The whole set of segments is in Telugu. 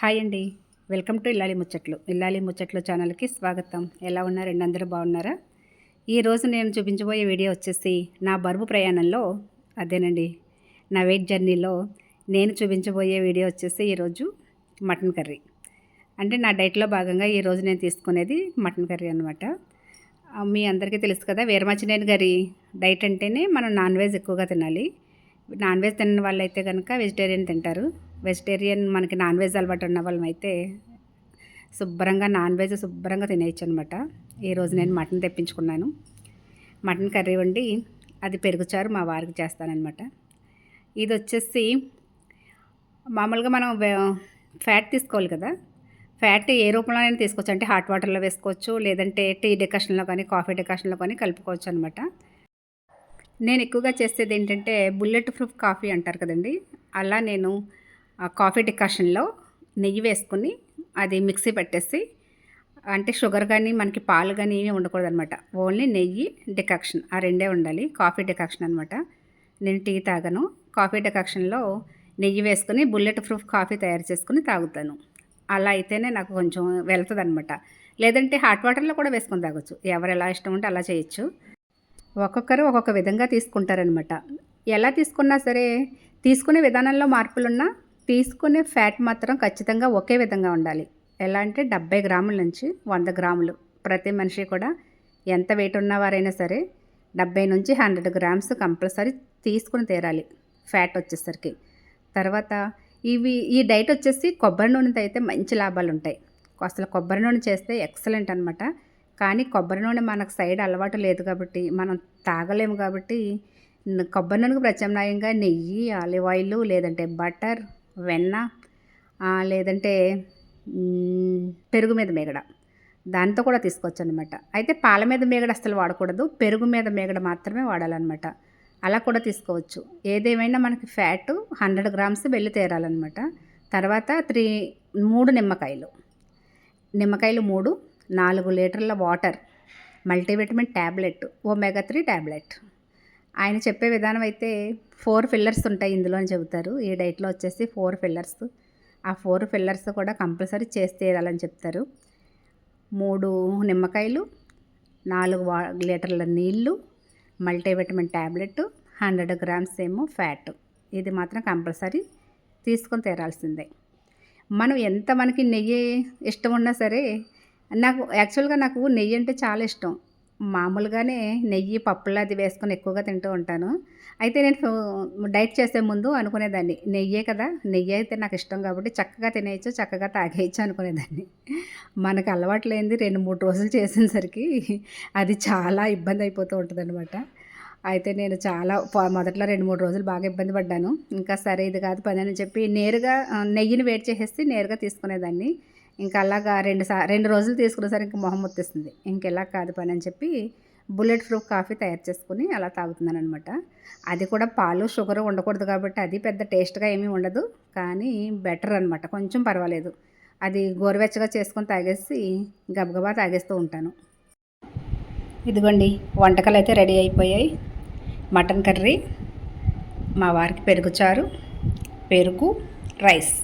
హాయ్ అండి. వెల్కమ్ టు ఇల్లాలి ముచ్చట్లు. ఇల్లాలి ముచ్చట్లు ఛానల్కి స్వాగతం. ఎలా ఉన్నారండి అందరూ బాగున్నారా? ఈరోజు నేను చూపించబోయే వీడియో వచ్చేసి నా బరువు ప్రయాణంలో అదేనండి. నా వెయిట్ జర్నీలో నేను చూపించబోయే వీడియో వచ్చేసి ఈరోజు మటన్ కర్రీ. అంటే నా డైట్లో భాగంగా ఈరోజు నేను తీసుకునేది మటన్ కర్రీ అనమాట మీ అందరికీ తెలుసు కదా వీరమాచినేని గారి డైట్ అంటేనే మనం నాన్ వెజ్ ఎక్కువగా తినాలి. నాన్ వెజ్ తిన్న వాళ్ళైతే కనుక వెజిటేరియన్ తింటారు. వెజిటేరియన్ మనకి నాన్ వెజ్ అలవాటు ఉన్న వాళ్ళమైతే శుభ్రంగా నాన్ వెజ్ శుభ్రంగా తినేయచ్చు అనమాట ఈరోజు నేను మటన్ తెప్పించుకున్నాను. మటన్ కర్రీ వండి అది పెరుగుచారు మా వారికి చేస్తానమాట ఇది వచ్చేసి మామూలుగా మనం ఫ్యాట్ తీసుకోవాలి కదా. ఫ్యాట్ ఏ రూపంలోనైనా తీసుకోవచ్చు. అంటే హాట్ వాటర్లో వేసుకోవచ్చు లేదంటే టీ డెకాషన్లో కానీ కాఫీ డెకాషన్లో కానీ కలుపుకోవచ్చు అనమాట నేను ఎక్కువగా చేసేది ఏంటంటే బుల్లెట్ ప్రూఫ్ కాఫీ అంటారు కదండి. అలా నేను కాఫీ డికాషన్లో నెయ్యి వేసుకుని అది మిక్సీ పెట్టేసి అంటే షుగర్ కానీ మనకి పాలు కానీ ఏమీ ఉండకూడదు అనమాట ఓన్లీ నెయ్యి డికాక్షన్ ఆ రెండే ఉండాలి. కాఫీ డికాక్షన్ అనమాట. నేను టీ తాగను. కాఫీ డికాక్షన్లో నెయ్యి వేసుకుని బుల్లెట్ ప్రూఫ్ కాఫీ తయారు చేసుకుని తాగుతాను. అలా అయితేనే నాకు కొంచెం వెళ్తుంది అనమాట లేదంటే హాట్ వాటర్లో కూడా వేసుకొని తాగొచ్చు. ఎవరు ఎలా ఇష్టం ఉంటే అలా చేయొచ్చు. ఒక్కొక్కరు ఒక్కొక్క విధంగా తీసుకుంటారనమాట. ఎలా తీసుకున్నా సరే తీసుకునే విధానంలో మార్పులున్నా తీసుకునే ఫ్యాట్ మాత్రం ఖచ్చితంగా ఒకే విధంగా ఉండాలి. ఎలా అంటే డెబ్బై గ్రాముల నుంచి వంద గ్రాములు. ప్రతి మనిషి కూడా ఎంత వెయిట్ ఉన్నవారైనా సరే డెబ్బై నుంచి హండ్రెడ్ గ్రామ్స్ కంపల్సరీ తీసుకుని తీరాలి ఫ్యాట్ వచ్చేసరికి. తర్వాత ఇవి ఈ డైట్ వచ్చేసి కొబ్బరి నూనెతో అయితే మంచి లాభాలు ఉంటాయి. అసలు కొబ్బరి నూనె చేస్తే ఎక్సలెంట్ అనమాట కానీ కొబ్బరి నూనె మనకు సైడ్ అలవాటు లేదు కాబట్టి మనం తాగలేము కాబట్టి కొబ్బరి నూనెకు ప్రత్యామ్నాయంగా నెయ్యి ఆలివ్ ఆయిల్ లేదంటే బటర్ వెన్న లేదంటే పెరుగు మీద మేగడ. దాంతో కూడా తీసుకోవచ్చు అనమాట అయితే పాల మీద మేగడ అసలు వాడకూడదు. పెరుగు మీద మేగడ మాత్రమే వాడాలన్నమాట. అలా కూడా తీసుకోవచ్చు. ఏదేమైనా మనకి ఫ్యాట్ హండ్రెడ్ గ్రామ్స్ వెళ్ళి తీరాలన్నమాట. తర్వాత త్రీ మూడు నిమ్మకాయలు. నిమ్మకాయలు మూడు నాలుగు లీటర్ల water multivitamin tablet omega three tablet ఆయన చెప్పే విధానం అయితే ఫోర్ ఫిల్లర్స్ ఉంటాయి ఇందులో అని చెబుతారు. ఈ డైట్లో వచ్చేసి ఫోర్ ఫిల్లర్స్. ఆ ఫోర్ ఫిల్లర్స్ కూడా కంపల్సరీ చేస్తే అని చెప్తారు. మూడు నిమ్మకాయలు నాలుగు వా లీటర్ల నీళ్ళు మల్టీవిటమిన్ ట్యాబ్లెట్ హండ్రెడ్ గ్రామ్స్ ఏమో ఫ్యాట్. ఇది మాత్రం కంపల్సరీ తీసుకొని తీరాల్సిందే. మనం ఎంత మనకి నెయ్యి ఇష్టం ఉన్నా సరే నాకు యాక్చువల్గా నాకు నెయ్యి అంటే చాలా ఇష్టం. మామూలుగానే నెయ్యి పప్పులు అది వేసుకొని ఎక్కువగా తింటూ ఉంటాను. అయితే నేను డైట్ చేసే ముందు అనుకునేదాన్ని. నెయ్యే కదా నెయ్యి అయితే నాకు ఇష్టం కాబట్టి చక్కగా తినేయచ్చు చక్కగా తాగేయచ్చు అనుకునేదాన్ని. మనకు అలవాటు లేనిది రెండు మూడు రోజులు చేసేసరికి అది చాలా ఇబ్బంది అయిపోతూ ఉంటుంది అయితే నేను చాలా మొదట్లో రెండు మూడు రోజులు బాగా ఇబ్బంది పడ్డాను. ఇంకా సరే ఇది కాదు పని అని చెప్పి నేరుగా నెయ్యిని వేడి చేసేసి నేరుగా తీసుకునేదాన్ని. ఇంకా అలాగా రెండు సా రెండు రోజులు తీసుకునేసరికి ఇంకా మొహం వచ్చేస్తుంది ఇంకెలా కాదు పని అని చెప్పి బుల్లెట్ ప్రూఫ్ కాఫీ తయారు చేసుకుని అలా తాగుతున్నాను అనమాట అది కూడా పాలు షుగర్ ఉండకూడదు కాబట్టి అది పెద్ద టేస్ట్గా ఏమీ ఉండదు. కానీ బెటర్ అనమాట కొంచెం పర్వాలేదు. అది గోరువెచ్చగా చేసుకొని తాగేసి గబగబా తాగేస్తూ ఉంటాను. ఇదిగోండి వంటకాలు అయితే రెడీ అయిపోయాయి. మటన్ కర్రీ మా వారికి పెరుగు చారు పెరుగు రైస్.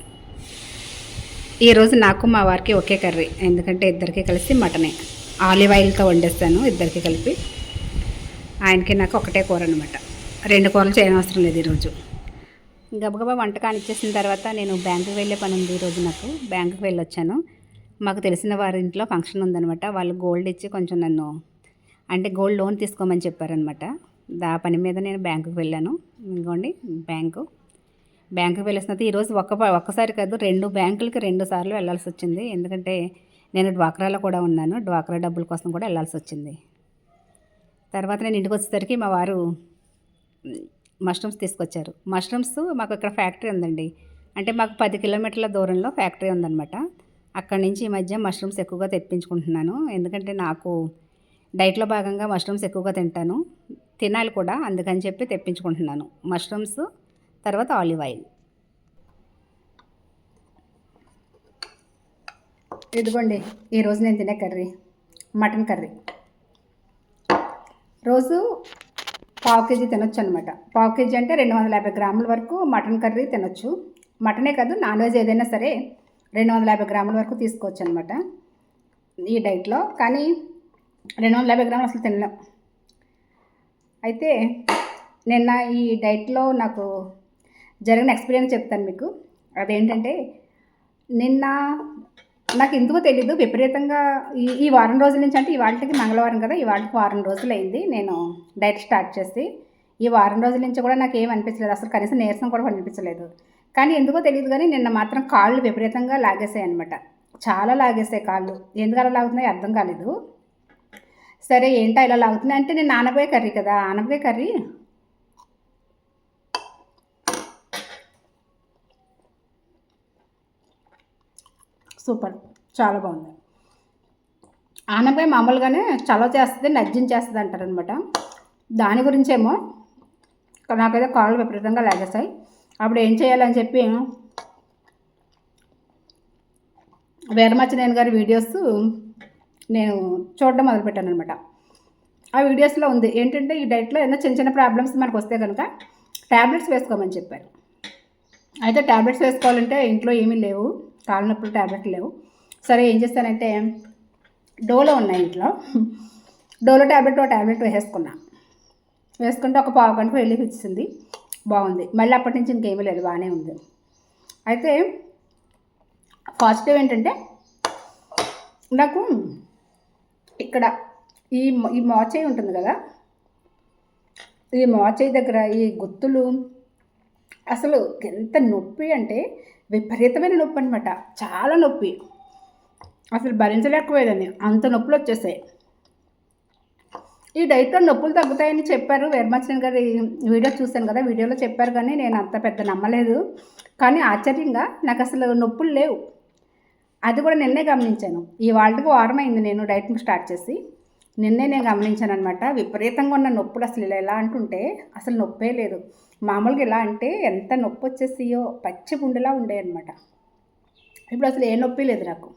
ఈరోజు నాకు మా వారికి ఒకే కర్రీ. ఎందుకంటే ఇద్దరికి కలిసి మటనే. ఆలివ్ ఆయిల్తో వండేస్తాను ఇద్దరికి కలిపి. ఆయనకి నాకు ఒకటే కూర అనమాట రెండు కూరలు చేయనవసరం లేదు ఈరోజు. గబగబా వంటకాన్ని ఇచ్చేసిన తర్వాత నేను బ్యాంకుకి వెళ్ళే పని ఉంది ఈరోజు నాకు. బ్యాంకుకి వెళ్ళొచ్చాను. మాకు తెలిసిన వారి ఇంట్లో ఫంక్షన్ ఉందనమాట వాళ్ళు గోల్డ్ ఇచ్చి కొంచెం నన్ను అంటే గోల్డ్ లోన్ తీసుకోమని చెప్పారనమాట దా పని మీద నేను బ్యాంకుకి వెళ్ళాను. ఇంకోండి బ్యాంకు. బ్యాంకుకి వెళ్ళేసిన తర్వాత ఈరోజు ఒక్క ఒక్కసారి కాదు రెండు బ్యాంకులకి రెండు సార్లు వెళ్ళాల్సి వచ్చింది. ఎందుకంటే నేను డ్వాక్రాలో కూడా ఉన్నాను. డ్వాక్రా డబ్బుల కోసం కూడా వెళ్ళాల్సి వచ్చింది. తర్వాత నేను ఇంటికి వచ్చేసరికి మా వారు మష్రూమ్స్ తీసుకొచ్చారు. మష్రూమ్స్ మాకు ఇక్కడ ఫ్యాక్టరీ ఉందండి. అంటే మాకు పది కిలోమీటర్ల దూరంలో ఫ్యాక్టరీ ఉందన్నమాట. అక్కడి నుంచి ఈ మధ్య మష్రూమ్స్ ఎక్కువగా తెప్పించుకుంటున్నాను. ఎందుకంటే నాకు డైట్లో భాగంగా మష్రూమ్స్ ఎక్కువగా తింటాను. తినాలి కూడా అందుకని చెప్పి తెప్పించుకుంటున్నాను. మష్రూమ్స్ తర్వాత ఆలివ్ ఆయిల్. ఇదిగోండి ఈరోజు నేను తినే కర్రీ మటన్ కర్రీ. రోజు పావు కేజీ తినొచ్చు అనమాట పావు కేజీ అంటే రెండు వందల యాభై గ్రాముల వరకు మటన్ కర్రీ తినొచ్చు. మటనే కాదు నాన్ వెజ్ ఏదైనా సరే రెండు వందల యాభై గ్రాముల వరకు తీసుకోవచ్చు అనమాట ఈ డైట్లో. కానీ రెండు వందల యాభై గ్రాములు అసలు తినలేం. అయితే నిన్న ఈ డైట్లో నాకు జరిగిన ఎక్స్పీరియన్స్ చెప్తాను మీకు. అదేంటంటే నిన్న నాకు ఎందుకో తెలీదు. విపరీతంగా ఈ ఈ వారం రోజుల నుంచి అంటే ఇవాళకి మంగళవారం కదా ఇవాళకి వారం రోజులు అయింది నేను డైట్ స్టార్ట్ చేసి. ఈ వారం రోజుల నుంచి కూడా నాకు ఏం అనిపించలేదు. అసలు కనీసం నీరసం కూడా అనిపించలేదు. కానీ ఎందుకో తెలియదు కానీ నిన్న మాత్రం కాళ్ళు విపరీతంగా లాగేసాయి అనమాట చాలా లాగేసాయి కాళ్ళు. ఎందుకు అలా లాగుతున్నాయి అర్థం కాలేదు. సరే ఏంటో ఇలా లాగుతున్నాయి? అంటే నేను ఆనపకాయ కర్రీ కదా ఆనపకాయ కర్రీ సూపర్ చాలా బాగుంది. ఆనపకాయ మామూలుగానే చలవ చేస్తుంది నజ్జించేస్తుంది అంటారనమాట. దాని గురించేమో నాకైతే కాళ్ళు విపరీతంగా లాగేస్తాయి అప్పుడు ఏం చేయాలని చెప్పి వీరమచ్చనేని గారి వీడియోస్ నేను చూడడం మొదలుపెట్టాను అనమాట ఆ వీడియోస్లో ఉంది. ఏంటంటే ఈ డైట్లో ఏదైనా చిన్న చిన్న ప్రాబ్లమ్స్ మనకు వస్తే కనుక ట్యాబ్లెట్స్ వేసుకోమని చెప్పారు. అయితే ట్యాబ్లెట్స్ వేసుకోవాలంటే ఇంట్లో ఏమీ లేవు. కాళ్ళ నొప్పులు లేవు. సరే ఏం చేస్తానంటే డోలో ఉన్నాయి ఇంట్లో. డోలో ట్యాబ్లెట్ ఒక ట్యాబ్లెట్ వేసేసుకున్నా. వేసుకుంటే ఒక పావు గంటకు రిలీఫ్ ఇచ్చింది బాగుంది. మళ్ళీ అప్పటి నుంచి ఇంకేమీ లేదు బాగానే ఉంది. అయితే పాజిటివ్ ఏంటంటే నాకు ఇక్కడ ఈ ఈ మోచేయి ఉంటుంది కదా? ఈ మోచేయి దగ్గర ఈ గుత్తులు అసలు ఎంత నొప్పి అంటే విపరీతమైన నొప్పి అనమాట చాలా నొప్పి. అసలు భరించలేకపోయేదాన్ని. అంత నొప్పులు వచ్చేసాయి ఈ డైట్లో నొప్పులు తగ్గుతాయని చెప్పారు వేర్మచన్ గారి. వీడియో చూశాను కదా వీడియోలో చెప్పారు కానీ నేను అంత పెద్ద నమ్మలేదు. కానీ ఆశ్చర్యంగా నాకు అసలు నొప్పులు లేవు. అది కూడా నిన్నే గమనించాను. ఈ వాళ్ళకి వారం అయింది నేను డైటింగ్ స్టార్ట్ చేసి. నిన్నే నేను గమనించాను అనమాట విపరీతంగా ఉన్న నొప్పులు అసలు ఇలా ఎలా అంటుంటే అసలు నొప్పే లేదు. మామూలుగా ఎలా అంటే ఎంత నొప్పి వచ్చేసియో పచ్చి గుండెలా ఉండే అనమాట ఇప్పుడు అసలు ఏ నొప్పి లేదు నాకు.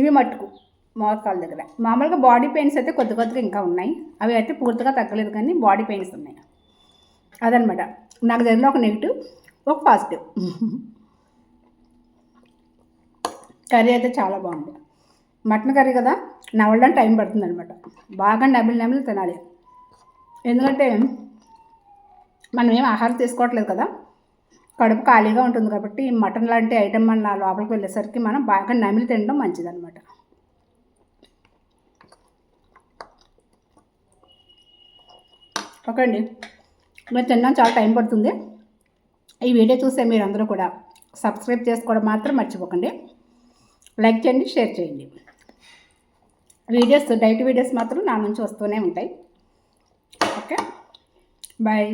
ఇవి మట్టుకు మోకాల దగ్గర. మామూలుగా బాడీ పెయిన్స్ అయితే కొద్ది కొద్దిగా ఇంకా ఉన్నాయి. అవి అయితే పూర్తిగా తగ్గలేదు కానీ బాడీ పెయిన్స్ ఉన్నాయి. అదనమాట నాకు జరిగిన ఒక నెగిటివ్ ఒక పాజిటివ్. కర్రీ అయితే చాలా బాగుంది. మటన్ కర్రీ కదా నవ్వడానికి టైం పడుతుంది అనమాట బాగా నమిలి నమిలి తినాలి. ఎందుకంటే మనం ఏం ఆహారం తీసుకోవట్లేదు కదా కడుపు ఖాళీగా ఉంటుంది కాబట్టి మటన్ లాంటి ఐటమ్ మన లోపలికి వెళ్ళేసరికి మనం బాగా నమిలి తినడం మంచిదన్నమాట. ఓకే అండి. మీరు తినడం చాలా టైం పడుతుంది. ఈ వీడియో చూసే మీరు అందరూ కూడా సబ్స్క్రైబ్ చేసుకోవడం మాత్రం మర్చిపోకండి. లైక్ చేయండి షేర్ చేయండి. వీడియోస్ డైట్ వీడియోస్ మాత్రం నా నుంచి వస్తూనే ఉంటాయి. ఓకే? బాయ్